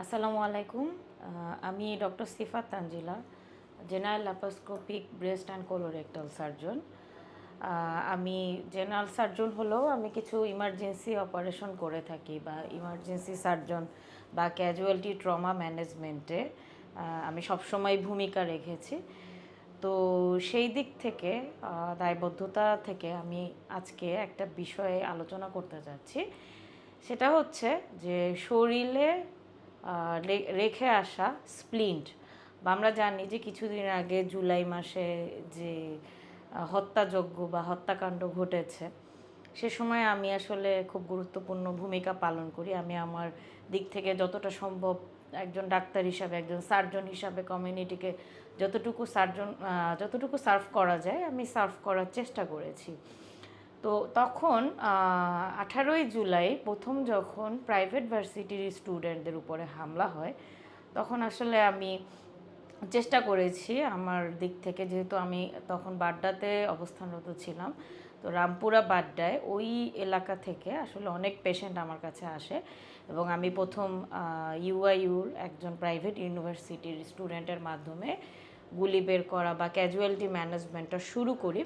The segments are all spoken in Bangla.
আসসালামু আলাইকুম। আমি doctor Sifat Tanjila, general laparoscopic breast and colorectal surgeon আমি জেনারেল সার্জন হলেও আমি কিছু ইমার্জেন্সি অপারেশন করে থাকি বা ইমার্জেন্সি সার্জন বা ক্যাজুয়ালিটি ট্রমা ম্যানেজমেন্টে আমি সবসময় ভূমিকা রেখেছি। তো সেই দিক থেকে দায়বদ্ধতা থেকে আমি আজকে একটা বিষয়ে আলোচনা করতে যাচ্ছি। সেটা হচ্ছে যে শরীরে রেখে আসা স্প্লিন্ট। বা আমরা জানি যে কিছুদিন আগে জুলাই মাসে যে হত্যাযজ্ঞ বা হত্যাকাণ্ড ঘটেছে, সে সময় আমি আসলে খুব গুরুত্বপূর্ণ ভূমিকা পালন করি। আমি আমার দিক থেকে যতটা সম্ভব একজন ডাক্তার হিসাবে, একজন সার্জন হিসাবে কমিউনিটিকে যতটুকু সার্জন যতটুকু সার্ভ করা যায়, আমি সার্ভ করার চেষ্টা করেছি। তো তখন আঠারোই জুলাই প্রথম যখন প্রাইভেট ভার্সিটির স্টুডেন্টদের উপরে হামলা হয়, তখন আসলে আমি চেষ্টা করেছি আমার দিক থেকে, যেহেতু আমি তখন বাড্ডাতে অবস্থানরত ছিলাম, তো রামপুরা বাড্ডায় ওই এলাকা থেকে আসলে অনেক পেশেন্ট আমার কাছে আসে এবং আমি প্রথম ইউআইউর একজন প্রাইভেট ইউনিভার্সিটির স্টুডেন্টের মাধ্যমে গুলি বের করা বা ক্যাজুয়ালিটি ম্যানেজমেন্টটা শুরু করি।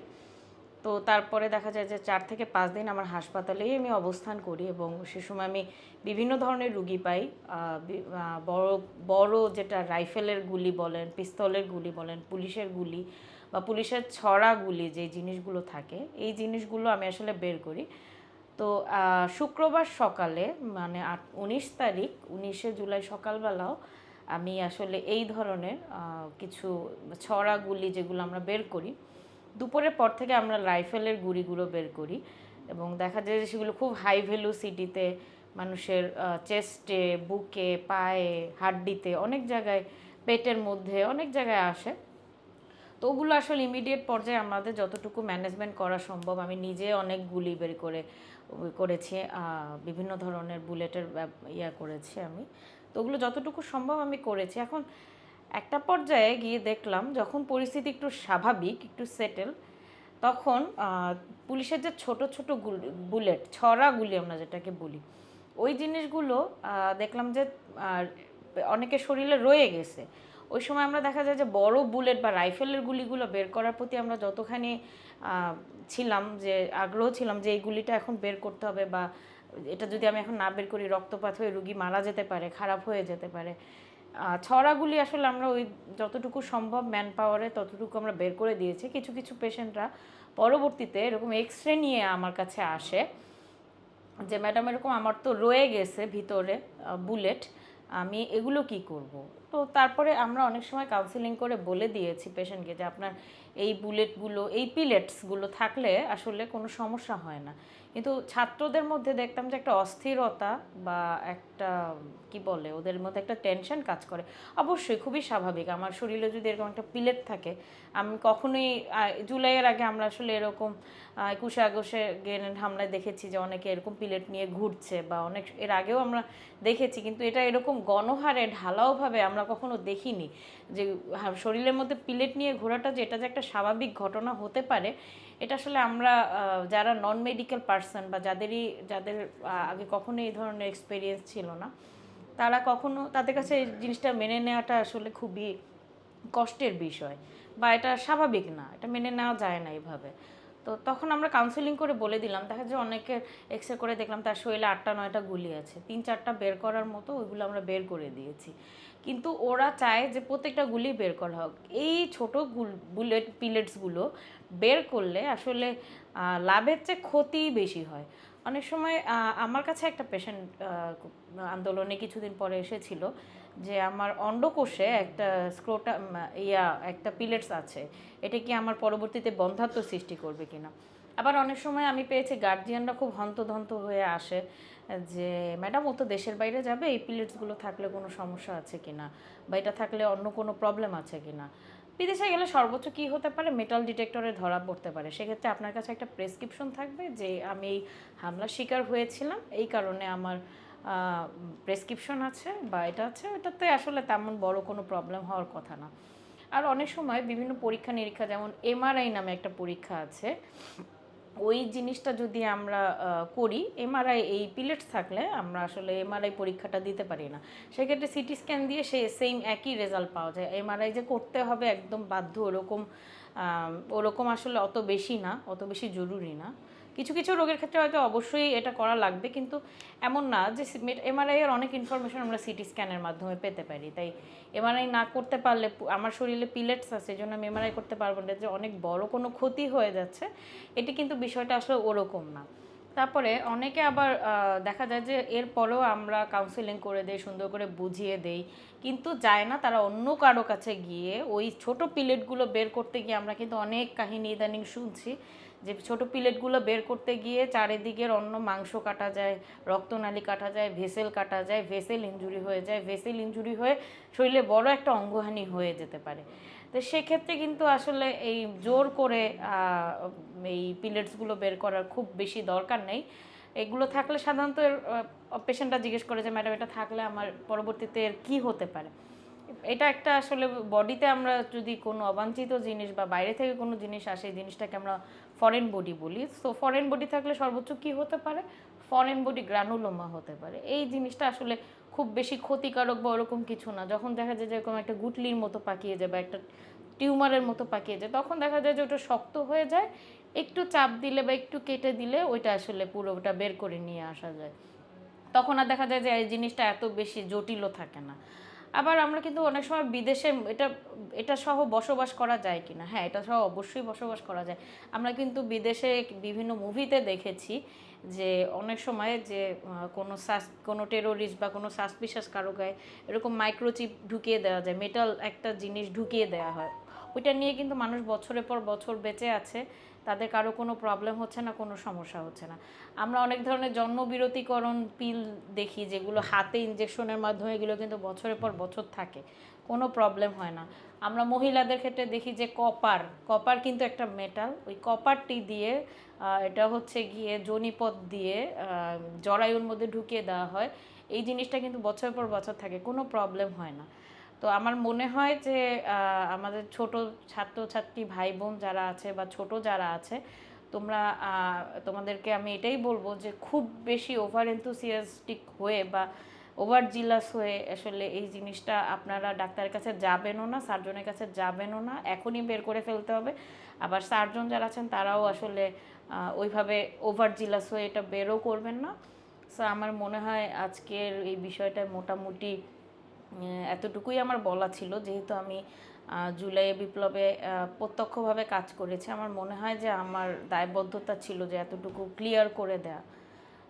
তো তারপরে দেখা যায় যে চার থেকে পাঁচ দিন আমার হাসপাতালেই আমি অবস্থান করি এবং সে সময় আমি বিভিন্ন ধরনের রুগী পাই। বড় বড় যেটা রাইফেলের গুলি বলেন, পিস্তলের গুলি বলেন, পুলিশের গুলি বা পুলিশের ছড়া গুলি যে জিনিসগুলো থাকে, এই জিনিসগুলো আমি আসলে বের করি। তো শুক্রবার সকালে মানে উনিশ তারিখ, উনিশে জুলাই সকালবেলাও আমি আসলে এই ধরনের কিছু ছড়া গুলি যেগুলো আমরা বের করি। দুপুরের পর থেকে আমরা রাইফেলের গুঁড়িগুলো বের করি এবং দেখা যায় যে সেগুলো খুব হাই ভ্যালু সিটিতে মানুষের চেস্টে বুকে, পায়ে, হাড্ডিতে অনেক জায়গায়, পেটের মধ্যে অনেক জায়গায় আসে। তো ওগুলো আসলে ইমিডিয়েট পর্যায়ে আমাদের যতটুকু ম্যানেজমেন্ট করা সম্ভব, আমি নিজে অনেক গুলি বের করে, করেছি বিভিন্ন ধরনের বুলেটের ইয়া করেছি আমি। তো ওগুলো যতটুকু সম্ভব আমি করেছি। এখন একটা পর্যায়ে গিয়ে দেখলাম যখন পরিস্থিতি একটু স্বাভাবিক, একটু সেটেল তখন পুলিশের যে ছোট ছোট বুলেট ছড়া গুলি আমরা যেটাকে বলি, ওই জিনিসগুলো দেখলাম যে অনেকে শরীরে রয়ে গেছে। ওই সময় আমরা দেখা যায় যে বড় বুলেট বা রাইফেলের গুলিগুলো বের করার প্রতি আমরা যতখানি ছিলাম যে, আগ্রহ ছিলাম যে, এই গুলিটা এখন বের করতে হবে বা, এটা যদি আমি এখন না বের করি, রক্তপাত হয়ে রুগী মারা যেতে পারে, খারাপ হয়ে যেতে পারে ছড়াগুলি আসলে আমরা ওই যতটুকু সম্ভব ম্যান পাওয়ারে ততটুকু আমরা বের করে দিয়েছি। কিছু কিছু পেশেন্টরা পরবর্তীতে এরকম এক্স রে নিয়ে আমার কাছে আসে যে, ম্যাডাম, এরকম আমার তো রয়ে গেছে ভিতরে বুলেট, আমি এগুলো কি করব? তো তারপরে আমরা অনেক সময় কাউন্সিলিং করে বলে দিয়েছি পেশেন্টকে যে, আপনার এই বুলেটগুলো, এই পিলেটসগুলো থাকলে আসলে কোনো সমস্যা হয় না। কিন্তু ছাত্রদের মধ্যে দেখতাম যে একটা অস্থিরতা বা একটা, কি বলে, ওদের মধ্যে একটা টেনশন কাজ করে। অবশ্যই খুবই স্বাভাবিক। আমার শরীরে যদি এরকম একটা পিলেট থাকে, আমি কখনোই জুলাইয়ের আগে আমরা আসলে এরকম একুশে আগস্টে গ্রেনেড হামলায় দেখেছি যে অনেকে এরকম পিলেট নিয়ে ঘুরছে বা অনেক, এর আগেও আমরা দেখেছি। কিন্তু এটা এরকম গণহারে ঢালাওভাবে আমরা কখনো দেখিনি যে শরীরের মধ্যে পিলেট নিয়ে ঘোরাটা যে, এটা যে একটা স্বাভাবিক ঘটনা হতে পারে এটা আসলে আমরা যারা নন মেডিকেল পার্সন বা যাদেরই, যাদের আগে কখনো এই ধরনের এক্সপিরিয়েন্স ছিল না, তারা কখনো তাদের কাছে এই জিনিসটা মেনে নেওয়াটা আসলে খুবই কষ্টের বিষয় বা এটা স্বাভাবিক না, এটা মেনে নেওয়া যায় না এইভাবে তো তখন আমরা কাউন্সেলিং করে বলে দিলাম। দেখা যায় অনেকের এক্স করে দেখলাম তার শরীরে আটটা, নয়টা গুলি আছে। তিন, চারটা বের করার মতো ওইগুলো আমরা বের করে দিয়েছি। কিন্তু ওরা চায় যে প্রত্যেকটা গুলি বের করা হোক। এই ছোট বুলেট পিলেটসগুলো বের করলে আসলে লাভের চেয়ে ক্ষতি বেশি হয়। অনেক সময় আমার কাছে একটা পেশেন্ট আন্দোলনে কিছুদিন পরে এসেছিল। যে আমার অন্ডকোষে একটা স্ক্রোটা ইয়া, একটা পিলেটস আছে। এটা কি আমার পরবর্তীতে বন্ধাত্ম সৃষ্টি করবে কিনা? আবার অনেক সময় আমি পেয়েছি গার্জিয়ানরা খুব হন্তধন্ত হয়ে আসে, যে ম্যাডাম ও তো দেশের বাইরে যাবে, এই পিলেটসগুলো থাকলে কোনো সমস্যা আছে কিনা? বা এটা থাকলে অন্য কোনো প্রবলেম আছে কিনা? বিদেশে গেলে সর্বোচ্চ কি হতে পারে? মেটাল ডিটেক্টরে ধরা পড়তে পারে। সেক্ষেত্রে আপনার কাছে একটা প্রেসক্রিপশন থাকবে যে, আমি এই হামলার শিকার হয়েছিলাম, এই কারণে আমার প্রেসক্রিপশন আছে বা এটা আছে, ওটাতে আসলে তেমন বড় কোনো প্রবলেম হওয়ার কথা না। আর অনেক সময় বিভিন্ন পরীক্ষা নিরীক্ষা, যেমন এমআরআই নামে একটা পরীক্ষা আছে, ওই জিনিসটা যদি আমরা করি এমআরআই এই পিলেটস থাকলে আমরা আসলে এমআরআই পরীক্ষাটা দিতে পারি না। সেক্ষেত্রে সিটি স্ক্যান দিয়ে সে সেম একই রেজাল্ট পাওয়া যায়। এমআরআই যে করতে হবে একদম বাধ্য, ওরকম ওরকম আসলে অত বেশি না, অত বেশি জরুরি না। কিছু কিছু রোগের ক্ষেত্রে হয়তো অবশ্যই এটা করা লাগবে, কিন্তু এমন না যে এমআরআই এর অনেক ইনফরমেশন আমরা সিটি স্ক্যানের মাধ্যমে পেতে পারি। তাই এমআরআই না করতে পারলে আমার শরীরে পিলেটস আছে, এই জন্য আমি এমআরআই করতে পারব না। যে অনেক বড় কোনো ক্ষতি হয়ে যাচ্ছে, এটি কিন্তু বিষয়টা আসলে ওরকম না। তারপরে অনেকে আবার দেখা যায় যে এরপরেও আমরা কাউন্সিলিং করে দেই, সুন্দর করে বুঝিয়ে দেই, কিন্তু যায় না তারা অন্য কারও কাছে গিয়ে ওই ছোট পিলেটগুলো বের করতে গিয়ে আমরা কিন্তু অনেক কাহিনী ইদানিং শুনছি। যে ছোট পিলেটগুলো বের করতে গিয়ে চারিদিকের অন্য মাংস কাটা যায়, রক্তনালী কাটা যায়, ভেসেল কাটা যায়, ভেসেল ইনজুরি হয়ে যায়, ভেসেল ইনজুরি হয়ে শরীরে বড় একটা অঙ্গহানি হয়ে যেতে পারে। তো সেক্ষেত্রে কিন্তু আসলে এই জোর করে এই পিলেটসগুলো বের করার খুব বেশি দরকার নেই। এগুলো থাকলে সাধারণত পেশেন্টরা জিজ্ঞেস করে যে, ম্যাডাম, এটা থাকলে আমার পরবর্তীতে এর কী হতে পারে? এটা একটা আসলে বডিতে আমরা যদি কোনো অবাঞ্ছিত জিনিস বা বাইরে থেকে কোনো জিনিস আসে, এই জিনিসটাকে আমরা ফরেন বডি বলি। সো ফরেন বডি থাকলে সর্বোচ্চ কি হতে পারে? ফরেন বডি গ্রানুলোমা হতে পারে। এই জিনিসটা আসলে খুব বেশি ক্ষতিকারক বা ওরকম কিছু না। যখন দেখা যায় যে, এরকম একটা গুটলির মতো পাকিয়ে যায় বা একটা টিউমারের মতো পাকিয়ে যায়, তখন দেখা যায় যে, ওটা শক্ত হয়ে যায়। একটু চাপ দিলে বা একটু কেটে দিলে ওইটা আসলে পুরোটা বের করে নিয়ে আসা যায়। তখন আর দেখা যায় যে, এই জিনিসটা এত বেশি জটিলও থাকে না। আবার আমরা কিন্তু অনেক সময় বিদেশে এটা এটা সহ বসবাস করা যায় কিনা? হ্যাঁ এটা সহ অবশ্যই বসবাস করা যায়। আমরা কিন্তু বিদেশে বিভিন্ন মুভিতে দেখেছি যে অনেক সময় যে কোনো সাস, কোনো টেরোরিস্ট বা কোনো সাসপিশাস কারও গায়ে এরকম মাইক্রোচিপ ঢুকিয়ে দেওয়া যায় মেটাল একটা জিনিস ঢুকিয়ে দেওয়া হয়। ওইটা নিয়ে কিন্তু মানুষ বছরের পর বছর বেঁচে আছে। তাদের কারও কোনো প্রবলেম হচ্ছে না, কোনো সমস্যা হচ্ছে না। আমরা অনেক ধরনের জন্মবিরতিকরণ পিল দেখি, যেগুলো হাতে ইঞ্জেকশনের মাধ্যমে এগুলো কিন্তু বছরের পর বছর থাকে। কোনো প্রবলেম হয় না। আমরা মহিলাদের ক্ষেত্রে দেখি যে কপার কপার কিন্তু একটা মেটাল ওই কপারটি দিয়ে এটা হচ্ছে গিয়ে জনিপথ দিয়ে জরায়ুর মধ্যে ঢুকিয়ে দেওয়া হয়। এই জিনিসটা কিন্তু বছরের পর বছর থাকে, কোনো প্রবলেম হয় না। তো আমার মনে হয় যে আমাদের ছোট ছাত্রছাত্রী ভাই বোন যারা আছে বা ছোট যারা আছে, তোমরা তোমাদেরকে আমি এটাই বলব যে খুব বেশি ওভার এনথুসিয়াস্টিক হয়ে বা ওভার জিলাস হয়ে আসলে এই জিনিসটা আপনারা ডাক্তারের কাছে যাবেনও না সার্জনের কাছে যাবেনও না, এখনই বের করে ফেলতে হবে। আবার সার্জন যারা আছেন তারাও আসলে ওইভাবে ওভার জিলাস হয়ে এটা বেরও করবেন না। সো আমার মনে হয় আজকের এই বিষয়টা মোটামুটি এতটুকুই আমার বলা ছিল। যেহেতু আমি জুলাই বিপ্লবে প্রত্যক্ষভাবে কাজ করেছি, আমার মনে হয় যে আমার দায়বদ্ধতা ছিল যে এতটুকু ক্লিয়ার করে দেয়া।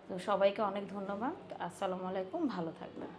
তো সবাইকে অনেক ধন্যবাদ। আসসালামু আলাইকুম। ভালো থাকবেন।